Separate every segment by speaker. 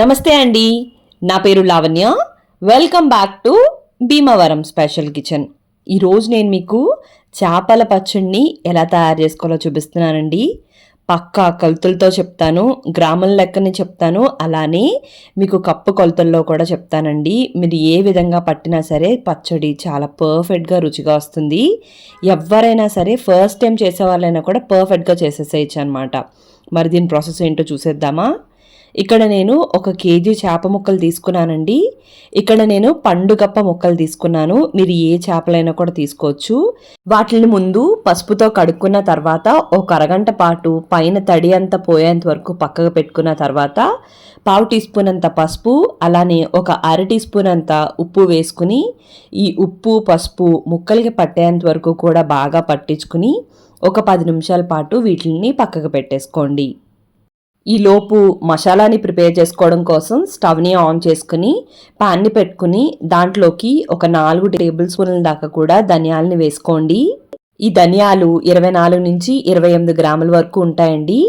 Speaker 1: నమస్తే అండి. నా పేరు Lavanya. Welcome back to Bhimavaram special kitchen ఈరోజు నేను మీకు చేపల పచ్చడిని ఎలా తయారు చేసుకోవాలో చూపిస్తున్నానండి. పక్కా కొలతలతో చెప్తాను గ్రామం లెక్కని చెప్తాను అలానే మీకు కప్పు కొలతల్లో కూడా చెప్తానండి. మీరు ఏ విధంగా పట్టినా సరే పచ్చడి చాలా పర్ఫెక్ట్గా రుచిగా వస్తుంది. ఎవరైనా సరే ఫస్ట్ టైం చేసే వాళ్ళైనా కూడా పర్ఫెక్ట్గా చేసేసేయచ్చు అనమాట మరి దీని ప్రాసెస్ ఏంటో చూసేద్దామా? ఇక్కడ నేను ఒక కేజీ చేప ముక్కలు తీసుకున్నానండి. ఇక్కడ నేను పండుగప్ప ముక్కలు తీసుకున్నాను. మీరు ఏ చేపలైనా కూడా తీసుకోవచ్చు. వాటిని ముందు పసుపుతో కడుక్కున్న తర్వాత ఒక అరగంట పాటు పైన తడి అంతా పోయేంత వరకు పక్కకు పెట్టుకున్న తర్వాత పావు టీ స్పూన్ అంత పసుపు అలానే ఒక అర టీ స్పూన్ అంత ఉప్పు వేసుకుని ఈ ఉప్పు పసుపు ముక్కలకి పట్టేంత వరకు కూడా బాగా పట్టించుకుని ఒక పది నిమిషాల పాటు వీటిని పక్కకు పెట్టేసుకోండి. ఈ లోపు మసాలాని ప్రిపేర్ చేసుకోవడం కోసం స్టవ్ని ఆన్ చేసుకుని ప్యాన్ని పెట్టుకుని దాంట్లోకి ఒక నాలుగు టేబుల్ స్పూన్ల దాకా కూడా ధనియాలని వేసుకోండి. ఈ ధనియాలు ఇరవై నాలుగు నుంచి ఇరవై ఎనిమిది గ్రాముల వరకు ఉంటాయండి.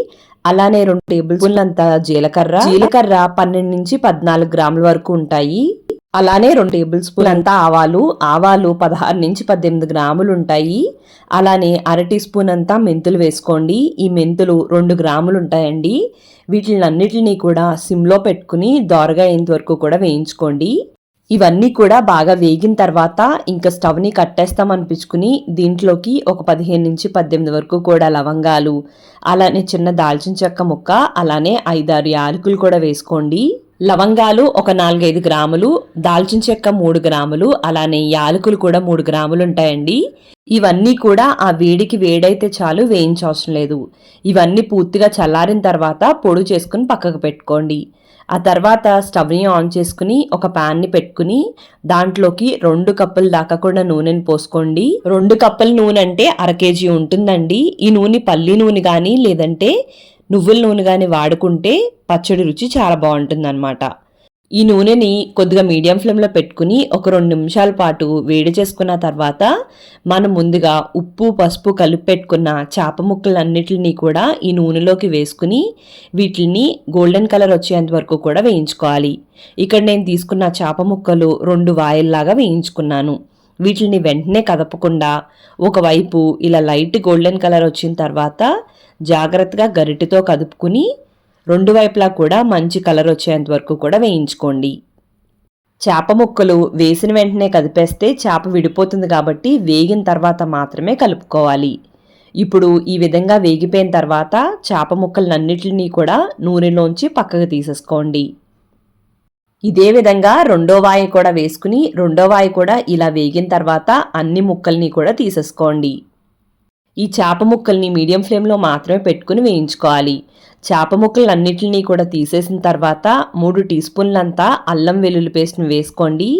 Speaker 1: అలానే రెండు టేబుల్ స్పూన్లంత జీలకర్ర. జీలకర్ర పన్నెండు నుంచి పద్నాలుగు గ్రాముల వరకు ఉంటాయి. అలానే రెండు టేబుల్ స్పూన్ అంతా ఆవాలు ఆవాలు పదహారు నుంచి పద్దెనిమిది గ్రాములు ఉంటాయి. అలానే అర టీ స్పూన్ అంతా మెంతులు వేసుకోండి. ఈ మెంతులు రెండు గ్రాములు ఉంటాయండి. వీటిని అన్నిటినీ కూడా సిమ్లో పెట్టుకుని దోరగా అయ్యేంత వరకు కూడా వేయించుకోండి. ఇవన్నీ కూడా బాగా వేగిన తర్వాత ఇంకా స్టవ్ని కట్టేస్తాం అనిపించుకుని దీంట్లోకి ఒక పదిహేను నుంచి పద్దెనిమిది వరకు కూడా లవంగాలు అలానే చిన్న దాల్చిన చెక్క ముక్క అలానే ఐదారు యాలకులు కూడా వేసుకోండి. లవంగాలు ఒక నాలుగైదు గ్రాములు దాల్చిన చెక్క మూడు గ్రాములు అలానే యాలకులు కూడా మూడు గ్రాములు ఉంటాయండి. ఇవన్నీ కూడా ఆ వేడికి వేడైతే చాలు వేయించవసరం లేదు. ఇవన్నీ పూర్తిగా చల్లారిన తర్వాత పొడి చేసుకుని పక్కకు పెట్టుకోండి. ఆ తర్వాత స్టవ్ని ఆన్ చేసుకుని ఒక ప్యాన్ని పెట్టుకుని దాంట్లోకి రెండు కప్పుల దాకా కూడా నూనెని పోసుకోండి. రెండు కప్పుల నూనె అంటే అర కేజీ ఉంటుందండి. ఈ నూనె పల్లి నూనె కానీ లేదంటే నువ్వుల నూనె కానీ వాడుకుంటే పచ్చడి రుచి చాలా బాగుంటుందన్నమాట. ఈ నూనెని కొద్దిగా మీడియం ఫ్లేమ్లో పెట్టుకుని ఒక రెండు నిమిషాల పాటు వేడి చేసుకున్న తర్వాత మనం ముందుగా ఉప్పు పసుపు కలిపి పెట్టుకున్న చేప ముక్కలన్నిటిని కూడా ఈ నూనెలోకి వేసుకుని వీటిని గోల్డెన్ కలర్ వచ్చేంత వరకు కూడా వేయించుకోవాలి. ఇక్కడ నేను తీసుకున్న చేప ముక్కలు రెండు వాయిల్లాగా వేయించుకున్నాను. వీటిని వెంటనే కదపకుండా ఒకవైపు ఇలా లైట్ గోల్డెన్ కలర్ వచ్చిన తర్వాత జాగ్రత్తగా గరిటెతో కదుపుకుని రెండు వైపులా కూడా మంచి కలర్ వచ్చేంత వరకు కూడా వేయించుకోండి. చేప ముక్కలు వేసిన వెంటనే కదిపేస్తే చేప విడిపోతుంది కాబట్టి వేగిన తర్వాత మాత్రమే కలుపుకోవాలి. ఇప్పుడు ఈ విధంగా వేగిపోయిన తర్వాత చేప ముక్కలన్నిటినీ కూడా నూనెలోంచి పక్కకు తీసేసుకోండి. ఇదే విధంగా రెండో వాయి కూడా వేసుకుని రెండో వాయి కూడా ఇలా వేగిన తర్వాత అన్ని ముక్కల్ని కూడా తీసేసుకోండి. ఈ చేప ముక్కల్ని మీడియం ఫ్లేమ్లో మాత్రమే పెట్టుకుని వేయించుకోవాలి. చేప ముక్కలన్నిటిని కూడా తీసేసిన తర్వాత మూడు టీ స్పూన్లంతా అల్లం వెల్లుల్లి పేస్ట్ని వేసుకోండి.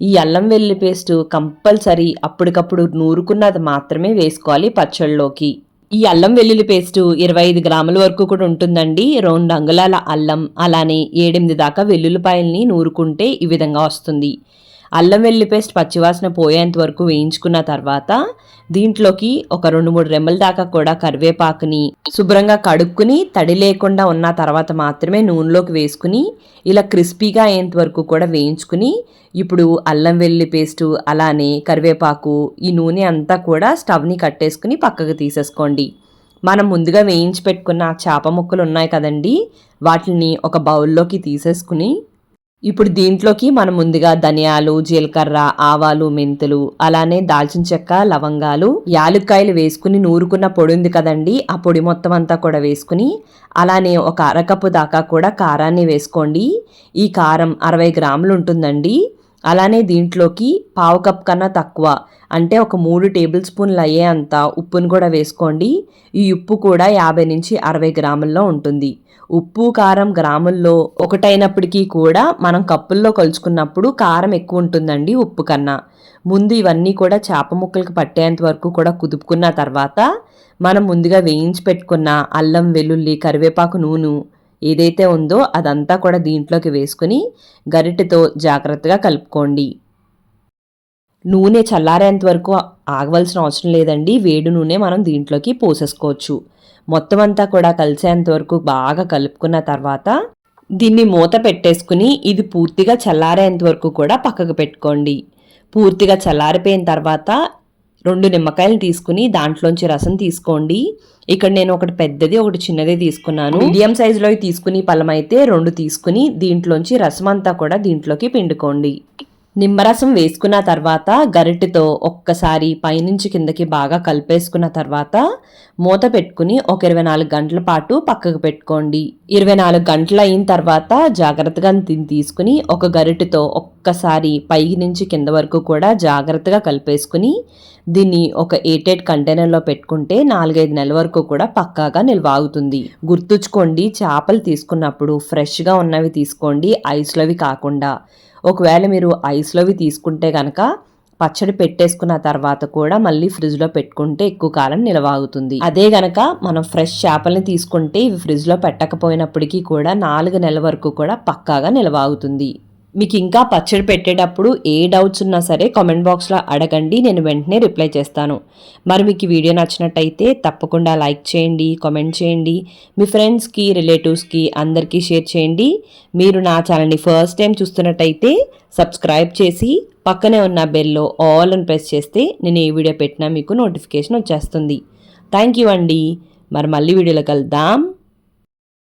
Speaker 1: ఈ అల్లం వెల్లుల్లి పేస్ట్ కంపల్సరీ అప్పటికప్పుడు నూరుకున్నది మాత్రమే వేసుకోవాలి పచ్చళ్ళలోకి ఈ అల్లం వెల్లుల్లి పేస్టు ఇరవై ఐదు గ్రాముల వరకు కూడా ఉంటుందండి. రెండు అంగుళాల అల్లం అలానే ఏడెనిమిది దాకా వెల్లుల్లిపాయల్ని నూరుకుంటే ఈ విధంగా వస్తుంది. అల్లం వెల్లి పేస్ట్ పచ్చివాసన పోయేంత వరకు వేయించుకున్న తర్వాత దీంట్లోకి ఒక రెండు మూడు రెమ్మల దాకా కూడా కరివేపాకుని శుభ్రంగా కడుక్కుని తడి లేకుండా ఉన్న తర్వాత మాత్రమే నూనెలోకి వేసుకుని ఇలా క్రిస్పీగా అయ్యేంత వరకు కూడా వేయించుకుని ఇప్పుడు అల్లం వెల్లి పేస్టు అలానే కరివేపాకు ఈ నూనె అంతా కూడా స్టవ్ని కట్టేసుకుని పక్కకు తీసేసుకోండి. మనం ముందుగా వేయించి పెట్టుకున్న చేప ముక్కలు ఉన్నాయి కదండి వాటిని ఒక బౌల్లోకి తీసేసుకుని ఇప్పుడు దీంట్లోకి మనం ముందుగా ధనియాలు జీలకర్ర ఆవాలు మెంతులు అలానే దాల్చిన చెక్క లవంగాలు యాలుక్కాయలు వేసుకుని నూరుకున్న పొడి ఉంది కదండి. ఆ పొడి మొత్తం అంతా కూడా వేసుకుని అలానే ఒక అరకప్పు దాకా కూడా కారాన్ని వేసుకోండి. ఈ కారం అరవై గ్రాములు ఉంటుందండి. అలానే దీంట్లోకి పావు కప్ కన్నా తక్కువ అంటే ఒక మూడు టేబుల్ స్పూన్లు అయ్యే అంత ఉప్పును కూడా వేసుకోండి. ఈ ఉప్పు కూడా యాభై నుంచి అరవై గ్రాముల్లో ఉంటుంది. ఉప్పు కారం గ్రాముల్లో ఒకటైనప్పటికీ కూడా మనం కప్పుల్లో కొలుచుకున్నప్పుడు కారం ఎక్కువ ఉంటుందండి ఉప్పు కన్నా. ముందు ఇవన్నీ కూడా చేప ముక్కలకు పట్టేంత వరకు కూడా కుదుపుకున్న తర్వాత మనం ముందుగా వేయించి పెట్టుకున్న అల్లం వెల్లుల్లి కరివేపాకు నూనె ఏదైతే ఉందో అదంతా కూడా దీంట్లోకి వేసుకుని గరిటెతో జాగ్రత్తగా కలుపుకోండి. నూనె చల్లారేంత వరకు ఆగవలసిన అవసరం లేదండి. వేడి నూనె మనం దీంట్లోకి పోసేసుకోవచ్చు. మొత్తం అంతా కూడా కలిసేంత వరకు బాగా కలుపుకున్న తర్వాత దీన్ని మూత పెట్టేసుకుని ఇది పూర్తిగా చల్లారేంత వరకు కూడా పక్కకు పెట్టుకోండి. పూర్తిగా చల్లారిపోయిన తర్వాత రెండు నిమ్మకాయలు తీసుకుని దాంట్లోంచి రసం తీసుకోండి. ఇక్కడ నేను ఒకటి పెద్దది ఒకటి చిన్నది తీసుకున్నాను. మీడియం సైజులో తీసుకుని పలం అయితే రెండు తీసుకుని దీంట్లోంచి రసం అంతా కూడా దీంట్లోకి పిండుకోండి. నిమ్మరసం వేసుకున్న తర్వాత గరిటెతో ఒక్కసారి పైనుంచి కిందకి బాగా కలిపేసుకున్న తర్వాత మూత పెట్టుకుని ఒక ఇరవై నాలుగు గంటల పాటు పక్కకు పెట్టుకోండి. ఇరవై నాలుగు గంటలు అయిన తర్వాత జాగ్రత్తగా దీన్ని తీసుకుని ఒక గరిటెతో ఒక్కసారి పై నుంచి కింద వరకు కూడా జాగ్రత్తగా కలిపేసుకుని దీన్ని ఒక ఎయిటెడ్ కంటైనర్లో పెట్టుకుంటే నాలుగైదు నెలల వరకు కూడా పక్కాగా నిల్వ ఆగుతుంది. గుర్తుంచుకోండి చేపలు తీసుకున్నప్పుడు ఫ్రెష్గా ఉన్నవి తీసుకోండి ఐస్లోవి కాకుండా. ఒకవేళ మీరు ఐస్లోవి తీసుకుంటే కనుక పచ్చడి పెట్టేసుకున్న తర్వాత కూడా మళ్ళీ ఫ్రిడ్జ్లో పెట్టుకుంటే ఎక్కువ కాలం నిలవాగుతుంది. అదే గనక మనం ఫ్రెష్ చేపల్ని తీసుకుంటే ఇవి ఫ్రిడ్జ్లో పెట్టకపోయినప్పటికీ కూడా నాలుగు నెలల వరకు కూడా పక్కాగా నిలవాగుతుంది. మీకు ఇంకా పచ్చడి పెట్టేటప్పుడు ఏ డౌట్స్ ఉన్నా సరే కామెంట్ బాక్స్లో అడగండి నేను వెంటనే రిప్లై చేస్తాను. మరి మీకు వీడియో నచ్చినట్టయితే తప్పకుండా లైక్ చేయండి కామెంట్ చేయండి మీ ఫ్రెండ్స్కి రిలేటివ్స్కి అందరికీ షేర్ చేయండి. మీరు నా ఛానల్ని ఫస్ట్ టైం చూస్తున్నట్టయితే సబ్స్క్రైబ్ చేసి పక్కనే ఉన్న బెల్లో ఆల్ అని ప్రెస్ చేస్తే నేను ఏ వీడియో పెట్టినా మీకు నోటిఫికేషన్ వచ్చేస్తుంది. థ్యాంక్ యూ అండి. మరి మళ్ళీ వీడియోలో కలుద్దాం.